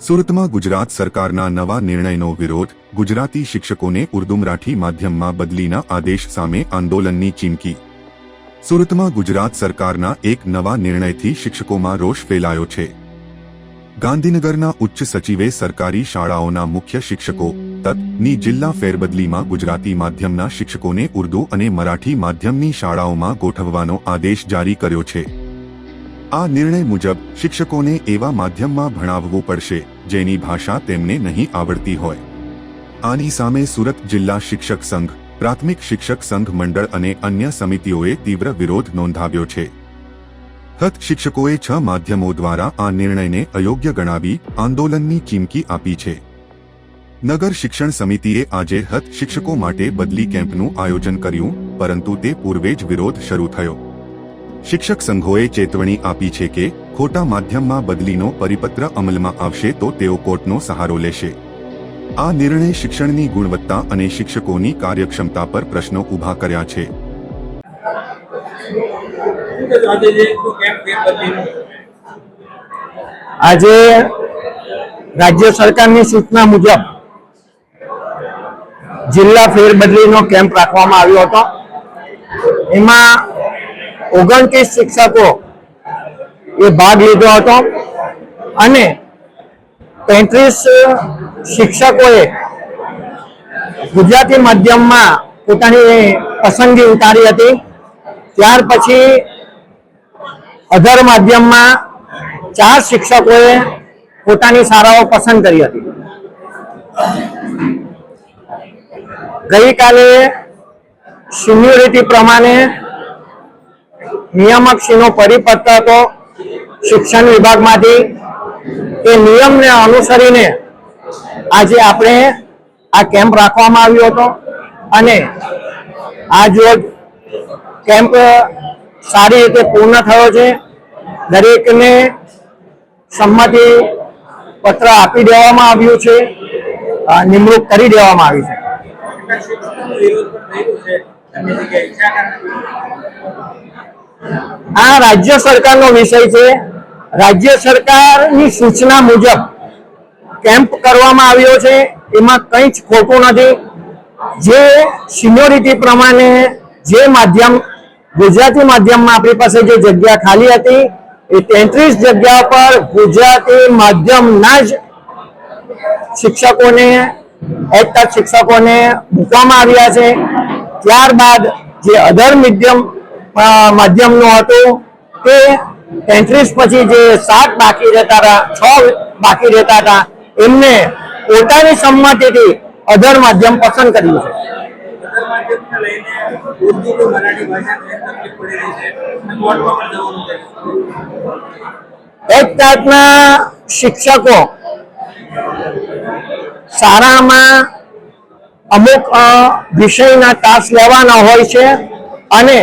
સુરતમાં ગુજરાત સરકારના નવા નિર્ણયનો વિરોધ, ગુજરાતી શિક્ષકોને ઉર્દુ મરાઠી માધ્યમમાં બદલીના આદેશ સામે આંદોલનની ચીમકી. સુરતમાં ગુજરાત સરકારના એક નવા નિર્ણયથી શિક્ષકોમાં રોષ ફેલાયો છે. ગાંધીનગરના ઉચ્ચ સચિવે સરકારી શાળાઓના મુખ્ય શિક્ષકો, તતની જિલ્લા ફેરબદલીમાં ગુજરાતી માધ્યમના શિક્ષકોને ઉર્દુ અને મરાઠી માધ્યમની શાળાઓમાં ગોઠવવાનો આદેશ જારી કર્યો છે. આ નિર્ણય મુજબ શિક્ષકોને એવા માધ્યમમાં ભણાવવું પડશે, જેની ભાષા તેમને નહીં આવડતી હોય. આની સામે સુરત જિલ્લા શિક્ષક સંઘ, પ્રાથમિક શિક્ષક સંઘ મંડળ અને અન્ય સમિતિઓએ તીવ્ર વિરોધ નોંધાવ્યો છે. હત શિક્ષકોએ છ માધ્યમો દ્વારા આ નિર્ણયને અયોગ્ય ગણાવી આંદોલનની ચીમકી આપી છે. નગર શિક્ષણ સમિતિએ આજે હત શિક્ષકો માટે બદલી કેમ્પનું આયોજન કર્યું, પરંતુ તે પૂર્વે જ વિરોધ શરૂ થયો. શિક્ષક સંઘોએ ચેતવણી આપી છે કે, ખોટા માધ્યમમાં બદલીનો પરિપત્ર અમલમાં આવશે તો તેઓ કોર્ટનો સહારો લેશે. આ નિર્ણય શિક્ષણની ગુણવત્તા અને શિક્ષકોની કાર્યક્ષમતા પર પ્રશ્નો ઊભા કર્યા છે. આજે રાજ્ય સરકારની સૂચના મુજબ જિલ્લા ફેરબદલીનો કેમ્પ રાખવામાં આવ્યો હતો. એમાં ઓગણત્રીસ શિક્ષકો એ ભાગ લીધો હતો અને તેત્રીસ શિક્ષકોએ ગુજરાતી માધ્યમમાં પોતાની પસંદગી ઉતારી હતી. ત્યાર પછી અધર માધ્યમમાં ચાર શિક્ષકોએ પોતાની શાળાઓ પસંદ કરી હતી. ગઈકાલે સિન્યુરિટી પ્રમાણે નિયામક શ્રીનો પરિપત્ર હતો શિક્ષણ વિભાગમાંથી. એ નિયમને અનુસરીને આજે આપણે આ કેમ્પ રાખવામાં આવ્યો હતો અને આજ કેમ્પ સારી રીતે પૂર્ણ થયો છે. દરેકને સંમતિ પત્ર આપી દેવામાં આવ્યું છે નિમણૂક કરી દેવામાં આવી છે. આ રાજ્ય સરકારનો વિષય છે. રાજ્ય સરકારની સૂચના મુજબ કેમ્પ કરવામાં આવ્યો છે. એમાં કંઈ જ ખોટું નથી. જે સિનિયોરિટી પ્રમાણે જે માધ્યમ, ગુજરાતી માધ્યમમાં આપણી પાસે જે જગ્યા ખાલી હતી, એ તેત્રીસ જગ્યા પર ગુજરાતી માધ્યમના જ શિક્ષકોને એક શિક્ષકોને મૂકવામાં આવ્યા છે. ત્યારબાદ જે અધર મીડિયમ માધ્યમનું હતું તે તેત્રીસ પછી જે સાત બાકી રહેતા હતા, છ બાકી રહેતા હતા, એમને પોતાની સંમતિથી અધર માધ્યમ પસંદ કર્યું છે. કે એક જાતના શિક્ષકો શાળામાં અમુક વિષયના તાસ લેવાના હોય છે અને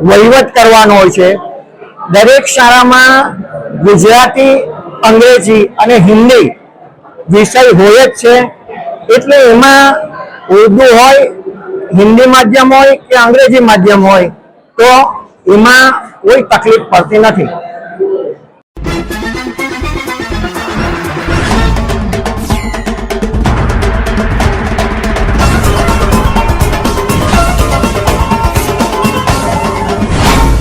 વહીવટ કરવાનો હોય છે. દરેક શાળામાં ગુજરાતી, અંગ્રેજી અને હિન્દી વિષય હોય જ છે. એટલે એમાં ઉર્દુ હોય, હિન્દી માધ્યમ હોય કે અંગ્રેજી માધ્યમ હોય, તો એમાં કોઈ તકલીફ પડતી નથી.